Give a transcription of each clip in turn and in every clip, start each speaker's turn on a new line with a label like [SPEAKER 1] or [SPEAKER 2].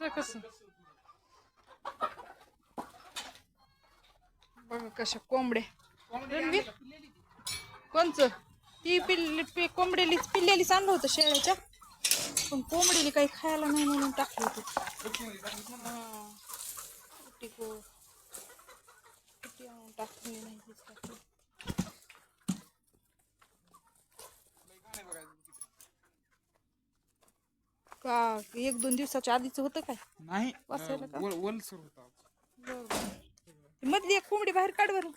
[SPEAKER 1] कसं बघा कशा कोंबड्या रणवीर? कोणचं? ती पिल्ली पि कोंबडेलीच पिल्लेलीच आणलं होतं शेळ्याच्या. पण कोंबडीली काही खायला नाही म्हणून टाकलं होतं. टाकली नाही हीच टाकली का एक दोन दिवसाच्या आधीच होतं काय?
[SPEAKER 2] नाही
[SPEAKER 1] वासायला का?
[SPEAKER 2] वल- वलसर होता
[SPEAKER 1] बरोबर ती मधली एक कोंबडी बाहेर काढ बरं.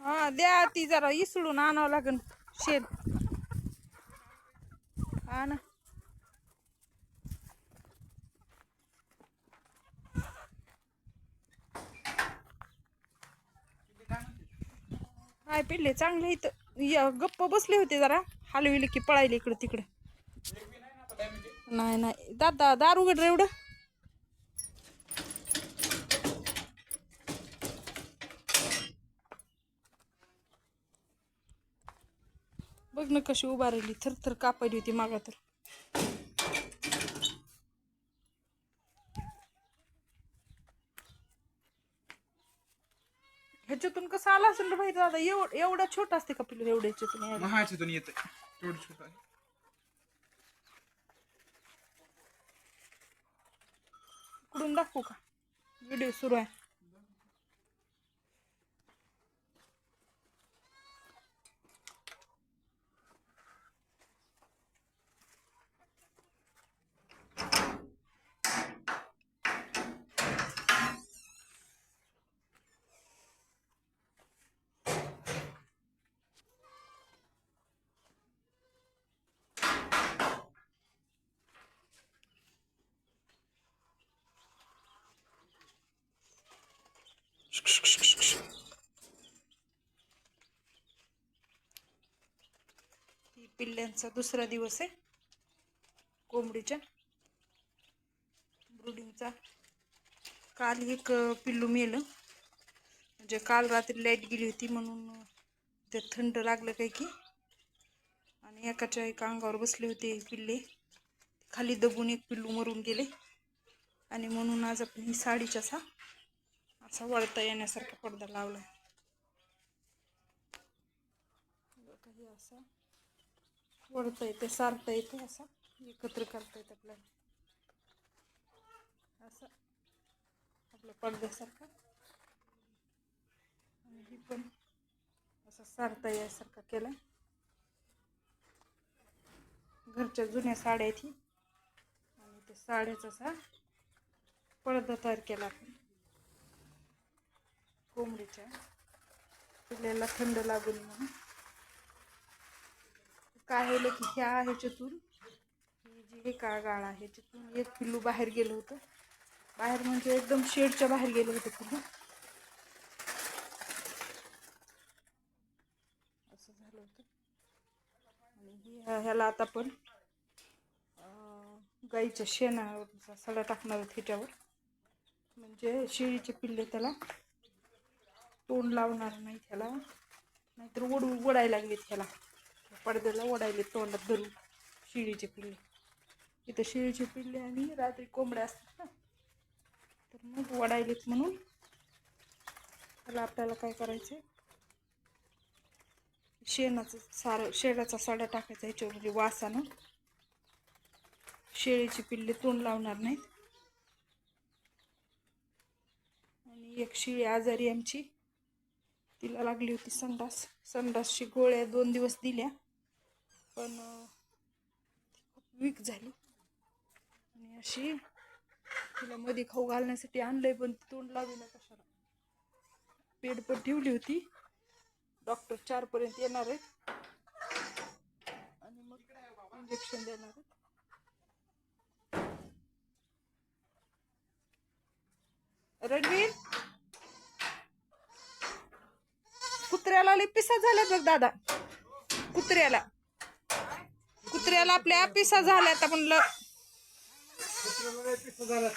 [SPEAKER 1] हा द्या ती जरा इसळून आणावं लागन शेण. हा ना काय पिल्ले चांगले इथं. या गप्प बसले होते जरा. हलविले की पळायले इकडं तिकडं. नाही नाही. दादा दारू उघड रे एवढं. बघ ना कशी उभा राहिली. थर थर कापायली होती मागा तर. ह्याच्यातून कसं आला असेल रे भाई दादा? एवढ एवढा छोटा असते का पिल्लू? एवढ्या ह्याच्यातून यायला?
[SPEAKER 2] महाच्यातून येत तेवढं छोट आहे.
[SPEAKER 1] इकडून दाखवू का? व्हिडिओ सुरू आहे. ही पिल्ल्यांचा दुसरा दिवस आहे. कोंबडीच्या. ब्रुडिंगचा. काल एक पिल्लू मेलं. म्हणजे काल रात्री लाइट गेली होती म्हणून ते थंड लागलं काही की. आणि एकाच्या एका अंगावर बसले होते पिल्ले. खाली दबून एक पिल्लू मरून गेले. आणि म्हणून आज आपण ही साडीच्या सा असा वळता येण्यासारखा पडदा लावला काही असा वळता येते सारता येते असा एकत्र करता येते आपल्याला असं आपल्या पडद्यासारखा आणि ही पण असा सारता यासारखा केला घरच्या जुन्या साड्या आहेत ही आणि त्या साड्याचा असा पडदा तयार केला आपण कोंबडीच्या पिल्ल्याला थंड लागून म्हणून. काय झालं की ह्या ह्याच्यातून ही जी हे का आहे ह्याच्यातून एक पिल्लू बाहेर गेलं होतं. बाहेर म्हणजे एकदम शेडच्या बाहेर गेलं होतं पिल्लू. असं झालं होतं. आणि ही ह्या- ह्याला आता पण गाईच्या शेणावर सडा टाकणार आहोत ह्याच्यावर. म्हणजे शेळीचे पिल्ले त्याला तोंड लावणार नाही त्याला. नाहीतर ओढू ओढायला लागलेत ह्याला पडद्याला ओढायले तोंडात धरून शिळीचे पिल्ले. इथं शिळीचे पिल्ले आणि रात्री कोंबड्या असतात ना. तर मग ओढायलेत म्हणून त्याला आपल्याला काय करायचं शेणाचं सारं शेणाचा साडा टाकायचा ह्याच्यावर म्हणजे वासानं. शेळीची पिल्ले तोंड लावणार नाहीत. आणि एक शिळी आजारी आमची. तिला लागली होती संडास. संडासची गोळ्या दोन दिवस दिल्या. पण खूप वीक झाली. आणि अशी तिला मध्ये खाऊ घालण्यासाठी आणलंय पण तोंड लावली कशाला. पेड पण ठेवली होती. डॉक्टर चार पर्यंत येणार आहेत. आणि मग इंजेक्शन देणार आहेत. रणवीर? कुत्र्याला लय पिसा झाल्यात बघ दादा. कुत्र्याला. कुत्र्याला आपल्या पिसा झाल्यात म्हणलं ल